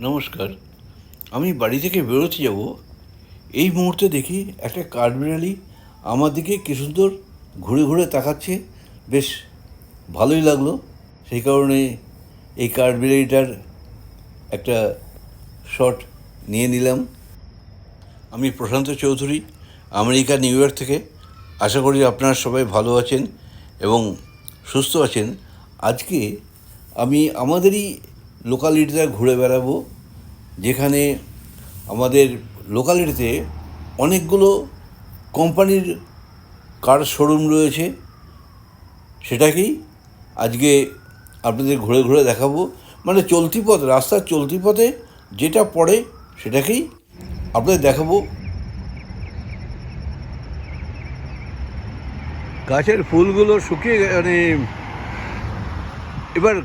নমস্কার। আমি বাড়ি থেকে বেরোতে যাব। এই মুহূর্তে দেখি একটা কাঠবিড়ালি আমার দিকে কি সুন্দর ঘুরে ঘুরে তাকাচ্ছে। বেশ ভালোই লাগল। সেই কারণে এই কাঠবিড়ালিটার একটা শট নিয়ে নিলাম। আমি Prashanta Chowdhury, America, New York থেকে। আশা করি আপনারা সবাই ভালো আছেন এবং সুস্থ আছেন। আজকে আমি আমাদেরই লোকালিটিতে ঘুরে বেড়াবো, যেখানে আমাদের লোকালিটিতে অনেকগুলো কোম্পানির কার শোরুম রয়েছে। সেটাকেই আজকে আপনাদের ঘুরে ঘুরে দেখাবো। মানে চলতি পথ, রাস্তার চলতি পথে যেটা পড়ে সেটাকেই আপনাদের দেখাবো। গাছের ফুলগুলো শুকিয়ে মানে এবার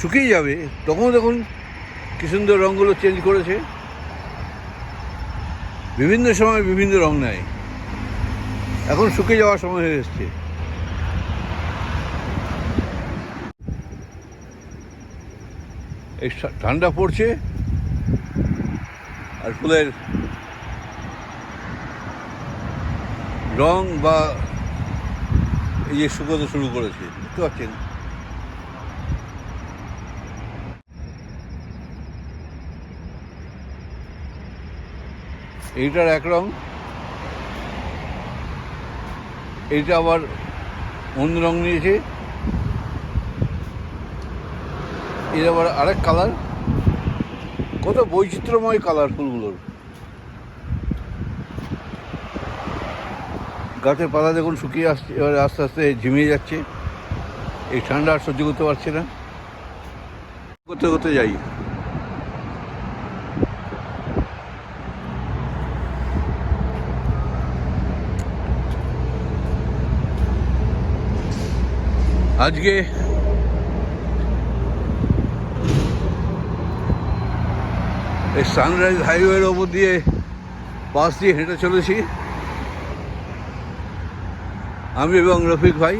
শুকিয়ে যাবে, তখন দেখুন কি সুন্দর রঙগুলো চেঞ্জ করেছে। বিভিন্ন সময় বিভিন্ন রং নেয়। এখন শুকিয়ে যাওয়ার সময় হয়ে এসছে। এই ঠান্ডা পড়ছে, আর ফুলের রং বা এই যে শুকোতে শুরু করেছে, বুঝতে পারছেন? এইটার এক রং। এইটা আবার অন্য রং নিয়েছে। এর আবার আরেক কালার। কত বৈচিত্র্যময় কালার ফুলগুলোর। গাছের পাতা দেখুন শুকিয়ে আসছে, এবার আস্তে আস্তে ঝিমিয়ে যাচ্ছে। এই ঠান্ডা আর সহ্য করতে পারছে না। করতে করতে যাই। আজকে এই সানরাইজ হাইওয়ের ওপর দিয়ে পাশ দিয়ে হেঁটে চলেছি। আমি এবং রফিক ভাই।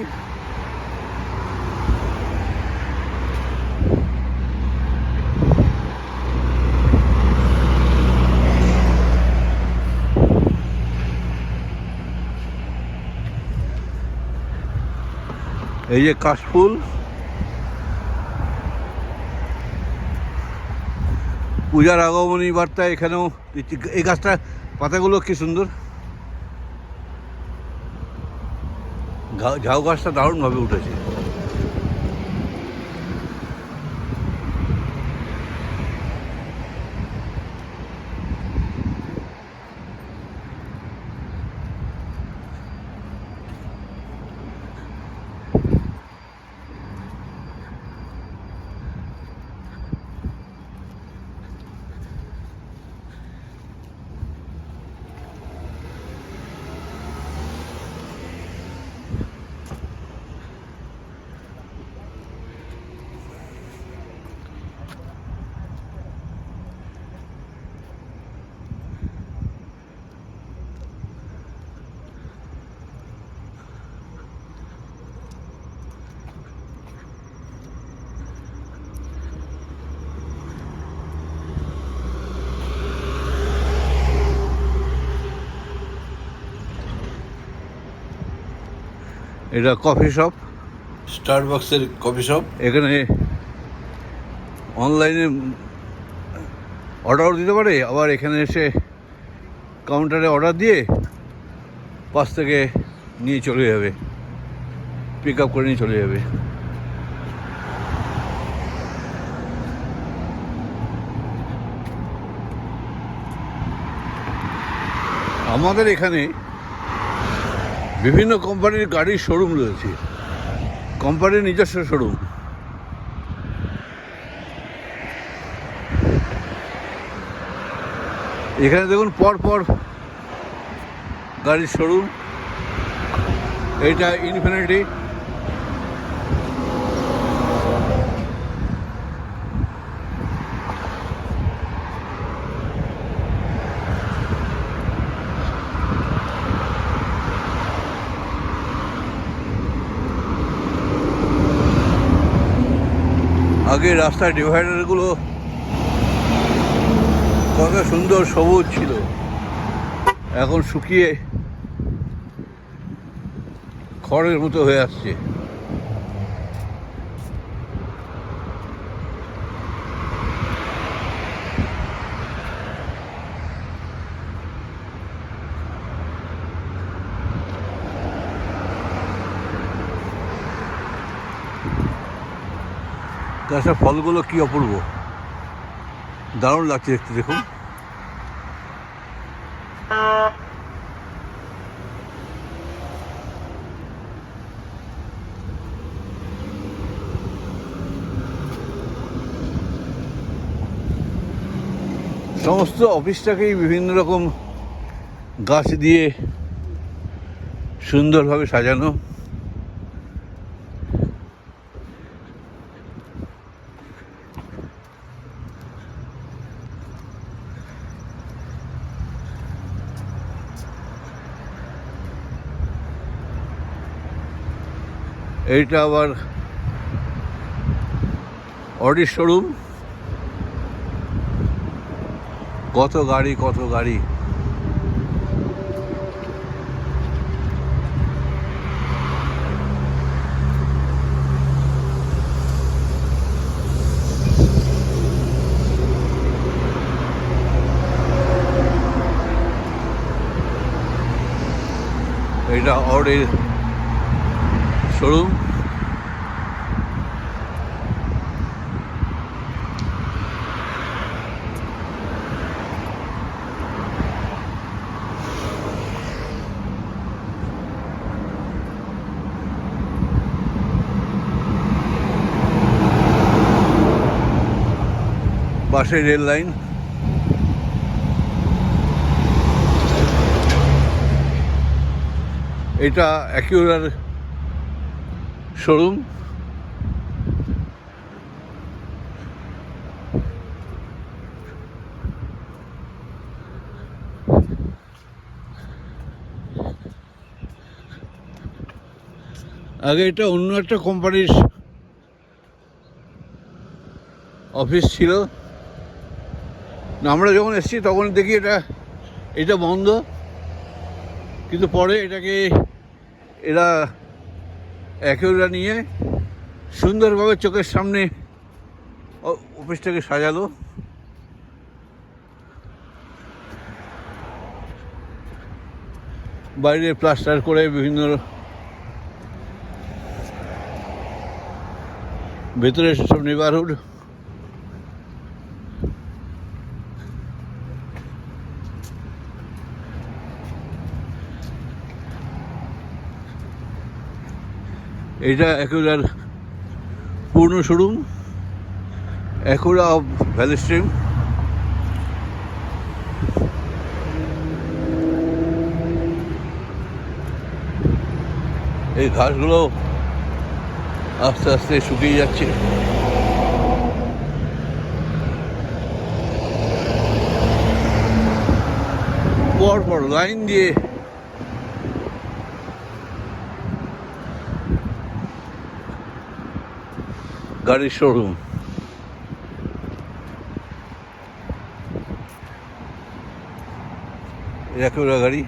এই যে কাশফুল। পূজার আগমনী বার্তা এখানেও এই- গাছটা, পাতাগুলো কি সুন্দর? ঝাউ গাছটা দারুণভাবে উঠেছে। এটা কফি শপ স্টারবাক্সের কফি শপ এখানে অনলাইনে অর্ডার দিতে পারে আবার এখানে এসে কাউন্টারে অর্ডার দিয়ে পাশ থেকে নিয়ে চলে যাবে। পিক আপ করে নিয়ে চলে যাবে। আমাদের এখানে বিভিন্ন কোম্পানির গাড়ির শোরুম রয়েছে। কোম্পানির নিজস্ব শোরুম এখানে দেখুন পর পর গাড়ির শোরুম এটা ইনফিনিটি আগে রাস্তার ডিভাইডারগুলো কত সুন্দর সবুজ ছিল। এখন শুকিয়ে খড়ের মতো হয়ে আসছে। গাছের ফলগুলো কি অপূর্ব? দারুণ লাগছে দেখতে, দেখুন। সমস্ত অফিসটাকেই বিভিন্ন রকম গাছ দিয়ে সুন্দরভাবে সাজানো। এইটা আবার অডির শোরুম। কত গাড়ি কত গাড়ি। এটা অডির শোরুম। বাসের রেল লাইন। এটা অ্যাকিউরার শোরুম। আগে এটা অন্য একটা কোম্পানির অফিস ছিল। আমরা যখন এসেছি তখন দেখি এটা এটা বন্ধ। কিন্তু পরে এটাকে এরা একেওরা নিয়ে সুন্দরভাবে চোখের সামনে অফিসটাকে সাজালো। বাইরে প্লাস্টার করে বিভিন্ন ভেতরে সব নেবারহুড এটা একুরার পূর্ণ showroom Acura of Valley Stream এই ঘাসগুলো আস্তে আস্তে শুকিয়ে যাচ্ছে। পর পর লাইন দিয়ে গাড়ির শোরুম একেবারে গাড়ি?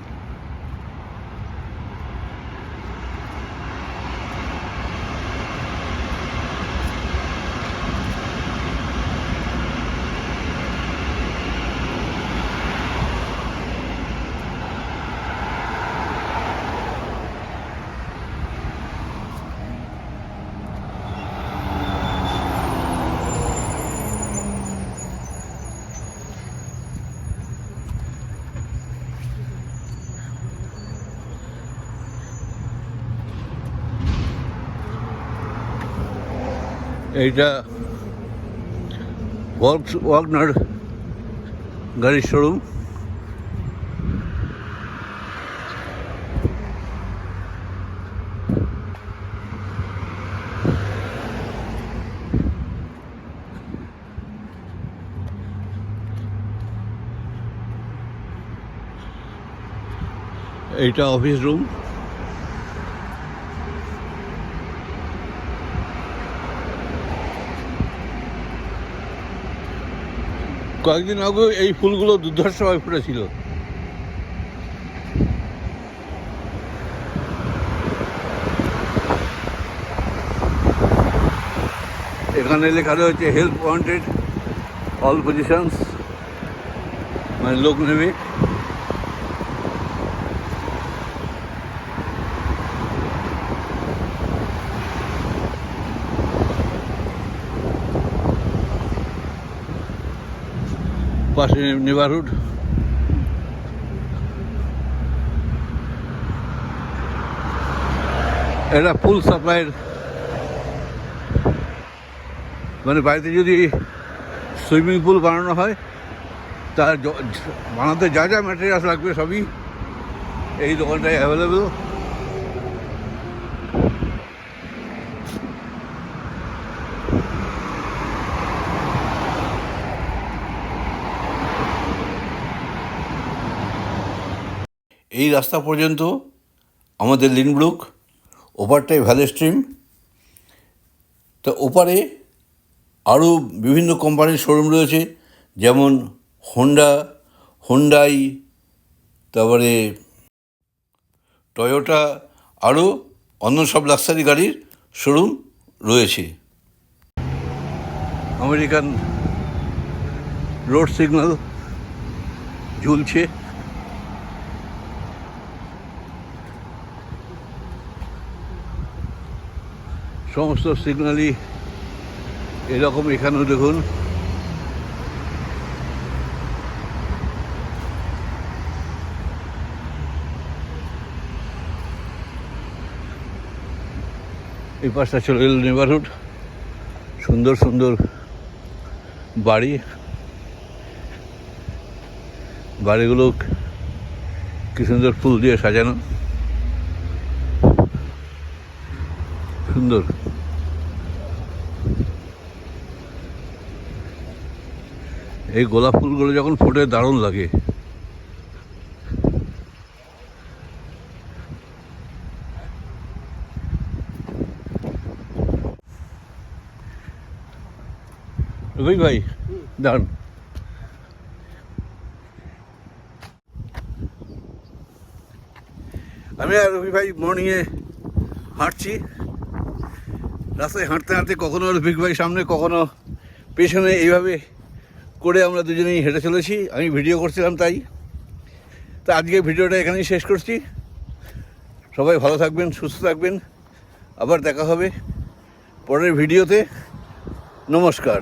এইটা ওয়ার্ক ওয়াগনার গাড়ির শোরুম এইটা অফিস রুম কয়েকদিন আগে এই ফুলগুলো দুর্ধর্ষভাবে ফুটেছিল। এখানে লেখা রয়েছে হেল্প ওয়ান্টেড অল পজিশনস মানে লোক নেবে। পাশে নেবারহুড এটা ফুল সাপ্লাইয়ের মানে বাড়িতে যদি সুইমিং পুল বানানো হয়, তার বানাতে যা যা ম্যাটেরিয়ালস লাগবে সবই এই দোকানটায় অ্যাভেলেবেল এই রাস্তা পর্যন্ত আমাদের লিনব্রুক, ওপারটাই ভ্যালি স্ট্রিম, তা ওপারে আরও বিভিন্ন কোম্পানির শোরুম রয়েছে, যেমন হোন্ডা হোন্ডাই তারপরে টয়োটা আরও অন্য সব লাক্সারি গাড়ির শোরুম রয়েছে। আমেরিকান রোড সিগন্যাল ঝুলছে। সমস্ত সিগন্যালই এরকম এখানেও দেখুন। এই পাশটা চলে গেল নেবারহুড সুন্দর সুন্দর বাড়ি। বাড়িগুলো কি সুন্দর ফুল দিয়ে সাজানো। সুন্দর। এই গোলাপ ফুলগুলো যখন ফোটে, দারুণ লাগে। রবি ভাই দারুণ আমি আর রবি ভাই মর্নিংয়ে হাঁটছি। রাস্তায় হাঁটতে হাঁটতে কখনো রফিক ভাই সামনে, কখনো পেছনে, এইভাবে করে আমরা দুজনেই হেঁটে চলেছি। আমি ভিডিও করছিলাম তাই। তা আজকে ভিডিওটা এখানেই শেষ করছি। সবাই ভালো থাকবেন, সুস্থ থাকবেন। আবার দেখা হবে পরের ভিডিওতে। নমস্কার।